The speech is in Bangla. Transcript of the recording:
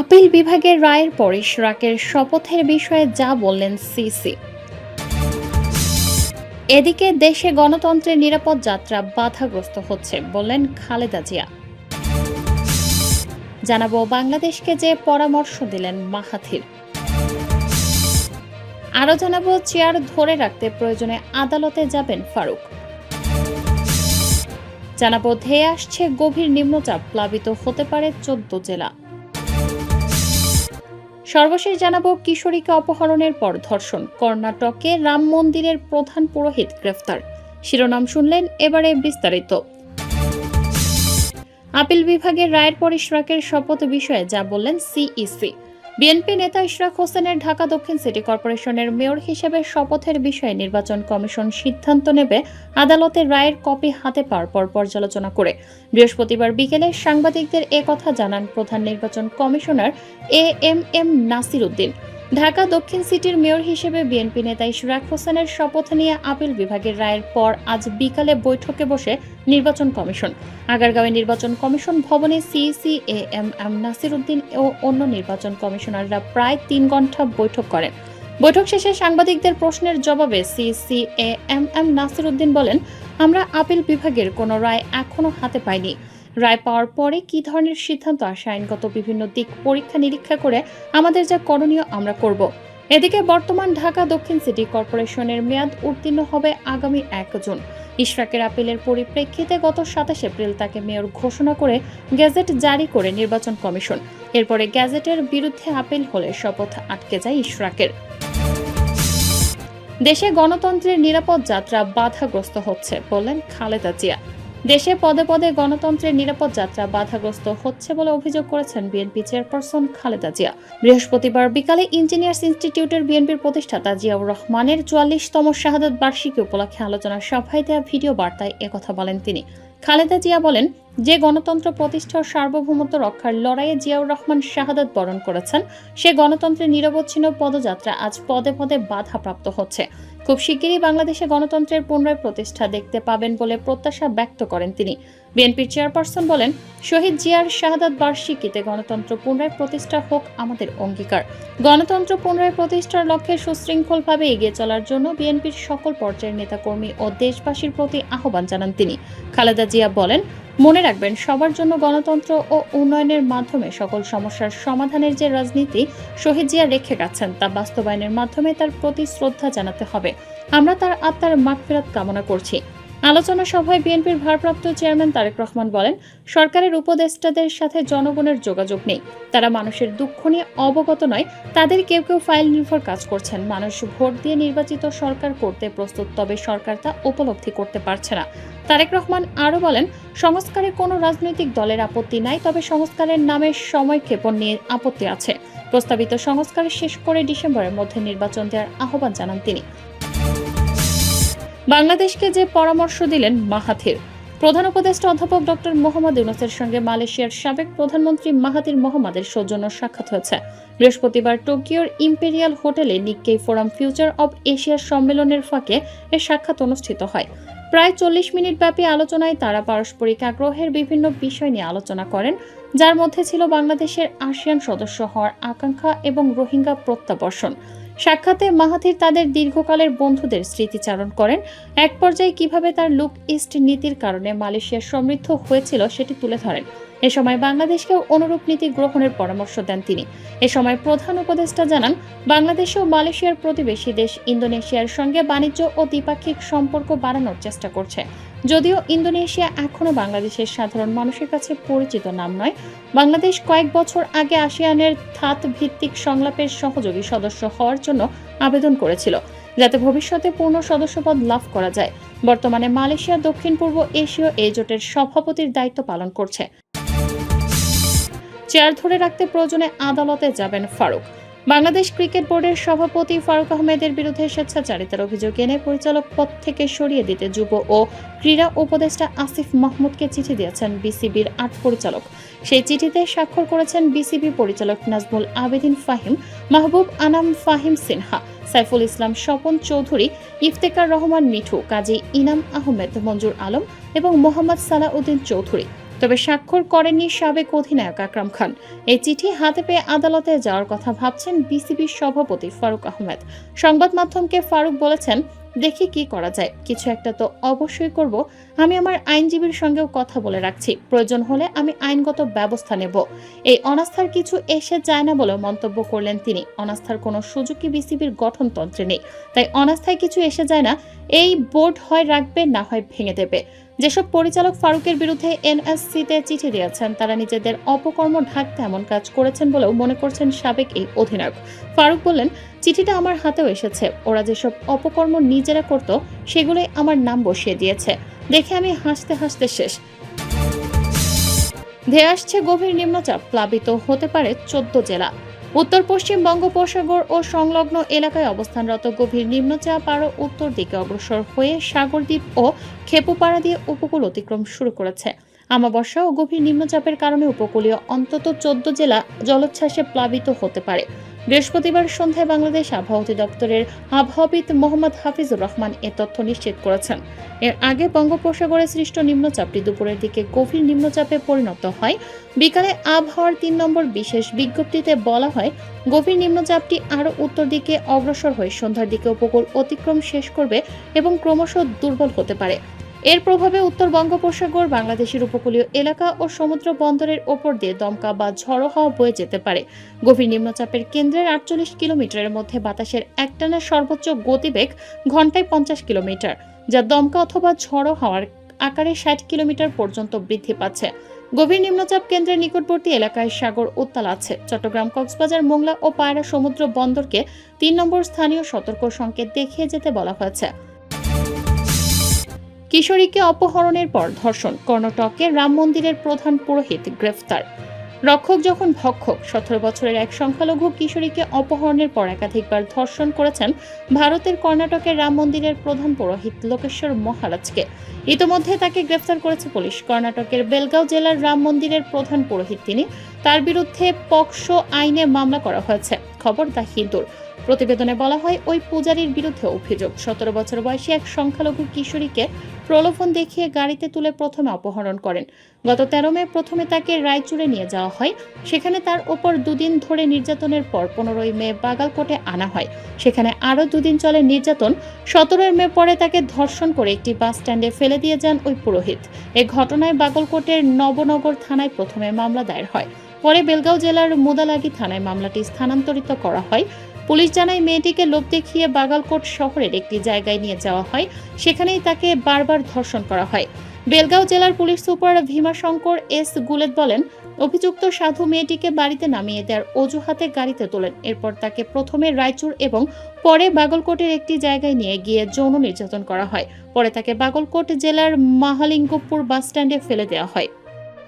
আপিল বিভাগের রায়ের পরে ইশরাকের শপথের বিষয়ে যা বললেন সিসি। এদিকে দেশে গণতন্ত্রের নিরাপদ যাত্রা বাধাগ্রস্ত হচ্ছে বললেন খালেদা জিয়া। জানাব বাংলাদেশকে যে পরামর্শ দিলেন মাহাথির। আরও জানাব চেয়ার ধরে রাখতে প্রয়োজনে আদালতে যাবেন ফারুক। জানাব ধেয়ে আসছে গভীর নিম্নচাপ প্লাবিত হতে পারে চোদ্দ জেলা। সর্বশেষ জানাব কিশোরীকে অপহরণের পর ধর্ষণ। কর্ণাটকে রাম মন্দিরের প্রধান পুরোহিত গ্রেফতার। শিরোনাম শুনলেন এবারে বিস্তারিত। আপিল বিভাগের রায়ের পর ইশরাকের শপথ বিষয়ে যা বললেন সিইসি। বিএনপি নেতা ইশরাক হোসেনের ঢাকা দক্ষিণ সিটি কর্পোরেশনের মেয়র হিসেবে শপথের বিষয়ে নির্বাচন কমিশন সিদ্ধান্ত নেবে আদালতের রায়ের কপি হাতে পাওয়ার পর পর্যালোচনা করে। বৃহস্পতিবার বিকেলে সাংবাদিকদের একথা কথা জানান প্রধান নির্বাচন commissioner A M M Nasir Uddin. Dhaka দক্ষিণ সিটির মেয়র হিসেবে বিএনপি নেতা ইশরাক হোসেনের শপথ নিয়ে আপিল বিভাগের রায়ের পর আজ বিকালে বৈঠকে বসে নির্বাচন কমিশন। আগারগাঁওয়ে নির্বাচন কমিশন ভবনে CEC A M M Nasir Uddin ও অন্য নির্বাচন কমিশনাররা প্রায় তিন ঘণ্টা বৈঠক করেন। বৈঠক শেষে সাংবাদিকদের প্রশ্নের জবাবে CEC A M M Nasir Uddin বলেন, আমরা আপিল বিভাগের কোনো রায় এখনও হাতে পাইনি। রায় পাওয়ার পরে কি ধরনের সিদ্ধান্ত আসে আইনগত বিভিন্ন দিক পরীক্ষা নিরীক্ষা করে আমাদের যা করণীয় আমরা করব। এদিকে বর্তমান ঢাকা দক্ষিণ সিটি কর্পোরেশনের মেয়াদ উত্তীর্ণ হবে আগামী এক জুন। ইশরাকের আপিলের পরিপ্রেক্ষিতে গত সাতাশ এপ্রিল তাকে মেয়র ঘোষণা করে গ্যাজেট জারি করে নির্বাচন কমিশন। এরপরে গ্যাজেটের বিরুদ্ধে আপিল হলে শপথ আটকে যায় ইশরাকের। দেশে গণতন্ত্রের নিরাপদ যাত্রা বাধাগ্রস্ত হচ্ছে, বললেন খালেদা জিয়া। দেশে পদে পদে গণতন্ত্রের নিরাপদ যাত্রা বাধাগ্রস্ত হচ্ছে বলে অভিযোগ করেছেন বিএনপি চেয়ারপারসন খালেদা জিয়া। বৃহস্পতিবার বিকালে ইঞ্জিনিয়ার্স ইনস্টিটিউটের বিএনপির প্রতিষ্ঠাতা জিয়াউর রহমানের চুয়াল্লিশতম শাহাদত বার্ষিকী উপলক্ষে আলোচনা সভায় দেওয়া ভিডিও বার্তায় একথা বলেন তিনি। খালেদা জিয়া বলেন, যে গণতন্ত্র প্রতিষ্ঠার সার্বভৌমত্ব রক্ষার লড়াইয়ে জিয়াউর রহমান শাহাদত বরণ করেছেন, সে গণতন্ত্রের নিরবচ্ছিন্ন পদযাত্রা আজ পদে পদে বাধাপ্রাপ্ত হচ্ছে। খুব শিগগিরই বাংলাদেশে গণতন্ত্রের পুনরায় প্রতিষ্ঠা দেখতে পাবেন বলে প্রত্যাশা ব্যক্ত করেন তিনি। বিএনপির চেয়ারপারসন বলেন, শহীদ জিয়ার শাহাদাত বার্ষিকীতে গণতন্ত্র পুনরায় প্রতিষ্ঠা হোক আমাদের অঙ্গীকার। গণতন্ত্র পুনরায় প্রতিষ্ঠার লক্ষ্যে সুশৃঙ্খলভাবে এগিয়ে চলার জন্য বিএনপির সকল পর্যায়ের নেতাকর্মী ও দেশবাসীর প্রতি আহ্বান জানান তিনি। খালেদা জিয়া বলেন, মনে রাখবেন, সবার জন্য গণতন্ত্র ও উন্নয়নের মাধ্যমে সকল সমস্যার সমাধানের যে রাজনীতি শহীদ জিয়া রেখে গেছেন, তা বাস্তবায়নের মাধ্যমে তার প্রতি শ্রদ্ধা জানাতে হবে। আমরা তার আত্মার মাগফিরাত কামনা করছি। আলোচনা সভায় বিএনপির ভারপ্রাপ্ত চেয়ারম্যান তারেক রহমান বলেন, সরকারের উপদেষ্টাদের সাথে জনগণের যোগাযোগ নেই। তারা মানুষের দুঃখ নিয়ে অবগত নয়। তাদের কেউ কেউ ফাইল নির্ভর কাজ করছেন। মানুষ ভোট দিয়ে নির্বাচিত সরকার করতে প্রস্তুত, তবে সরকার তা উপলব্ধি করতে পারছে না। তারেক রহমান আরও বলেন, সংস্কারে কোনো রাজনৈতিক দলের আপত্তি নাই, তবে সংস্কারের নামে সময় ক্ষেপণ নিয়ে আপত্তি আছে। প্রস্তাবিত সংস্কার শেষ করে ডিসেম্বরের মধ্যে নির্বাচন দেওয়ার আহ্বান জানান তিনি। বাংলাদেশকে যে পরামর্শ দিলেন মাহাথির। প্রধান উপদেষ্টা অধ্যাপক ডক্টর মোহাম্মদ ইউনুসের সঙ্গে মালয়েশিয়ার সাবেক প্রধানমন্ত্রী মাহাতির মোহাম্মদের সৌজন্য সাক্ষাৎ হয়েছে। বৃহস্পতিবার টোকিওর ইম্পেরিয়াল হোটেলে Nikkei forum future of Asia সম্মেলনের ফাঁকে এ সাক্ষাৎ অনুষ্ঠিত হয়। প্রায় চল্লিশ মিনিট ব্যাপী আলোচনায় তারা পারস্পরিক আগ্রহের বিভিন্ন বিষয় নিয়ে আলোচনা করেন, যার মধ্যে ছিল বাংলাদেশের আসিয়ান সদস্য হওয়ার আকাঙ্ক্ষা এবং রোহিঙ্গা প্রত্যাবর্ষণ সাক্ষাতে মাহাথির তাদের দীর্ঘকালের বন্ধুদের স্মৃতিচারণ করেন। এক পর্যায়ে কীভাবে তার লুক ইস্ট নীতির কারণে মালয়েশিয়া সমৃদ্ধ হয়েছিল সেটি তুলে ধরেন। এ সময় বাংলাদেশকেও অনুরূপ নীতি গ্রহণের পরামর্শ দেন তিনি। এ সময় প্রধান উপদেষ্টা জানান, বাংলাদেশ ও মালয়েশিয়ার প্রতিবেশী দেশ ইন্দোনেশিয়ার সঙ্গে বাণিজ্য ও দ্বিপাক্ষিক সম্পর্ক বাড়ানোর চেষ্টা করছে। যদিও ইন্দোনেশিয়া এখনও বাংলাদেশের সাধারণ মানুষের কাছে পরিচিত নাম নয়, বাংলাদেশ কয়েক বছর আগে আসিয়ানের ধাত ভিত্তিক সংলাপের সহযোগী সদস্য হওয়ার জন্য আবেদন করেছিল, যাতে ভবিষ্যতে পূর্ণ সদস্যপদ লাভ করা যায়। বর্তমানে মালয়েশিয়া দক্ষিণ পূর্ব এশীয় এই জোটের সভাপতির দায়িত্ব পালন করছে। চেয়ার ধরে রাখতে প্রয়োজনে আদালতে যাবেন ফারুক। বাংলাদেশ ক্রিকেট বোর্ডের সভাপতি ফারুক আহমেদের বিরুদ্ধে স্বেচ্ছাচারিতার অভিযোগ এনে পরিচালক পদ থেকে সরিয়ে দিতে যুব ও ক্রীড়া উপদেষ্টা আসিফ মাহমুদকে চিঠি দিয়েছেন বিসিবির আট পরিচালক। সেই চিঠিতে স্বাক্ষর করেছেন বিসিবি পরিচালক নাজমুল আবেদিন ফাহিম, মাহবুব আনাম ফাহিম সিনহা, সাইফুল ইসলাম স্বপন চৌধুরী, ইফতেকার রহমান মিঠু, কাজী ইনাম আহমেদ, মঞ্জুর আলম এবং মোহাম্মদ সালাউদ্দিন চৌধুরী। তবে স্বাক্ষর করেননি সাবেক অধিনায়ক আকরাম খান। এই চিঠি হাতে পেয়ে আদালতে যাওয়ার কথা ভাবছেন বিসিবির সভাপতি ফারুক আহমেদ। সংবাদ মাধ্যমকে ফারুক বলেছেন দেখি কি করা যায়। কিছু একটা তো অবশ্যই করব। আমি আমার আইনজীবীর সঙ্গেও কথা বলে রাখছি। প্রয়োজন হলে আমি আইনগত ব্যবস্থা নেব। এই অনাস্থার কিছু এসে যায় না বলেও মন্তব্য করলেন তিনি। অনাস্থার কোনো সুযোগই বিসিবির গঠনতন্ত্রে নেই। তাই অনাস্থায় কিছু এসে যায় না, এই বোর্ড হয় রাখবে, না হয় ভেঙে দেবে। যেসব পরিচালক ফারুকের বিরুদ্ধে এনএসসিতে চিঠি দিয়েছেন, তারা নিজেদের অপকর্ম ঢাকতে এমন কাজ করেছেন বলেও মনে করছেন সাবেক এই অধিনায়ক। ফারুক বললেন চিঠিটা আমার হাতেও এসেছে। ওরা যেসব অপকর্ম নিজেরা করত, সেগুলোই আমার নাম বসিয়ে দিয়েছে। দেখে আমি হাসতে হাসতে শেষ। ধেয়ে আসছে গভীর নিম্নচাপ, প্লাবিত হতে পারে চোদ্দ জেলা। উত্তর, পশ্চিম বঙ্গোপসাগর ও সংলগ্ন এলাকায় অবস্থানরত গভীর নিম্নচাপ আরও উত্তর দিকে অগ্রসর হয়ে সাগরদ্বীপ ও খেপুপাড়া দিয়ে উপকূল অতিক্রম শুরু করেছে। আমাবস্যা ও গভীর নিম্নচাপের কারণে উপকূলীয় অন্তত চোদ্দ জেলা জলোচ্ছ্বাসে প্লাবিত হতে পারে। বৃহস্পতিবার সন্ধ্যায় বাংলাদেশ আবহাওয়া অধিদপ্তরের আবহাওয়াবিদ মোহাম্মদ হাফিজুর রহমান এ তথ্য নিশ্চিত করেছেন। এর আগে বঙ্গোপসাগরে সৃষ্ট নিম্নচাপটি দুপুরের দিকে গভীর নিম্নচাপে পরিণত হয়। বিকালে আবহাওয়ার তিন নম্বর বিশেষ বিজ্ঞপ্তিতে বলা হয়, গভীর নিম্নচাপটি আরও উত্তর দিকে অগ্রসর হয়ে সন্ধ্যার দিকে উপকূল অতিক্রম শেষ করবে এবং ক্রমশ দুর্বল হতে পারে। এর প্রভাবে উত্তর বঙ্গোপসাগর, বাংলাদেশের উপকূলীয় এলাকা ও সমুদ্র বন্দরের ওপর দিয়ে দমকা বা ঝড়ো হাওয়া বয়ে যেতে পারে। গভীর নিম্নচাপের কেন্দ্রের আটচল্লিশ কিলোমিটারের মধ্যে বাতাসের একটানা সর্বোচ্চ গতিবেগ ঘন্টায় পঞ্চাশ কিলোমিটার, যা দমকা অথবা ঝড়ো হাওয়ার আকারে ষাট কিলোমিটার পর্যন্ত বৃদ্ধি পাচ্ছে। গভীর নিম্নচাপ কেন্দ্রের নিকটবর্তী এলাকায় সাগর উত্তাল আছে। চট্টগ্রাম, কক্সবাজার, মোংলা ও পায়রা সমুদ্র বন্দরকে তিন নম্বর স্থানীয় সতর্ক সংকেত দেখিয়ে যেতে বলা হয়েছে। কিশোরীকে অপহরণের পর ধর্ষণ। কর্ণাটকে রাম মন্দিরের প্রধান পুরোহিত গ্রেফতার। রক্ষক যখন ভক্ষক, সতেরো বছরের এক সংখ্যালঘু কিশোরীকে অপহরণের পর একাধিকবার ধর্ষণ করেছেন ভারতের কর্ণাটকের রাম মন্দিরের প্রধান পুরোহিত লোকেশ্বর মহারাজকে। ইতোমধ্যে তাকে গ্রেফতার করেছে পুলিশ। কর্ণাটকের বেলগাঁও জেলার রাম মন্দিরের প্রধান পুরোহিত তিনি। তার বিরুদ্ধে পক্সো আইনে মামলা করা হয়েছে। খবর দা হিন্দুর। প্রতিবেদনে বলা হয়, ওই পূজারীর বিরুদ্ধে অভিযোগ। সতেরো বছর বয়সী এক সংখ্যালঘু কিশোরীকে প্রলোভন দেখিয়ে গাড়িতে তুলে প্রথমে অপহরণ করেন। গত তেরো মে প্রথমে তাকে রায়চুরে নিয়ে যাওয়া হয়। সেখানে তার ওপর দুদিন ধরে নির্যাতনের পর পনেরোই মে বাগালকোটে আনা হয়। সেখানে আরও দুদিন চলে নির্যাতন। সতেরোই মে পরে তাকে ধর্ষণ করে একটি বাস স্ট্যান্ডে ফেলে দিয়ে যান ওই পুরোহিত। এ ঘটনায় বাগলকোটের নবনগর থানায় প্রথমে মামলা দায়ের হয়। পরে বেলগাঁও জেলার মুদালাগি থানায় মামলাটি স্থানান্তরিত করা হয়। পুলিশ জানায় মেয়েটিকে লোভ দেখিয়ে বাগালকোট শহরের একটি জায়গায় নিয়ে যাওয়া হয়। সেখানেই তাকে বারবার ধর্ষণ করা হয়। বেলগাঁও জেলার police super Bhima Shankar S Guled বলেন, অভিযুক্ত সাধু মেয়েটিকে বাড়িতে নামিয়ে দেওয়ার অজুহাতে গাড়িতে তোলেন। এরপর তাকে প্রথমে রায়চুর এবং পরে বাগলকোটের একটি জায়গায় নিয়ে গিয়ে যৌন নির্যাতন করা হয়। পরে তাকে বাগলকোট জেলার মাহালিঙ্গপুর বাস স্ট্যান্ডে ফেলে দেওয়া হয়।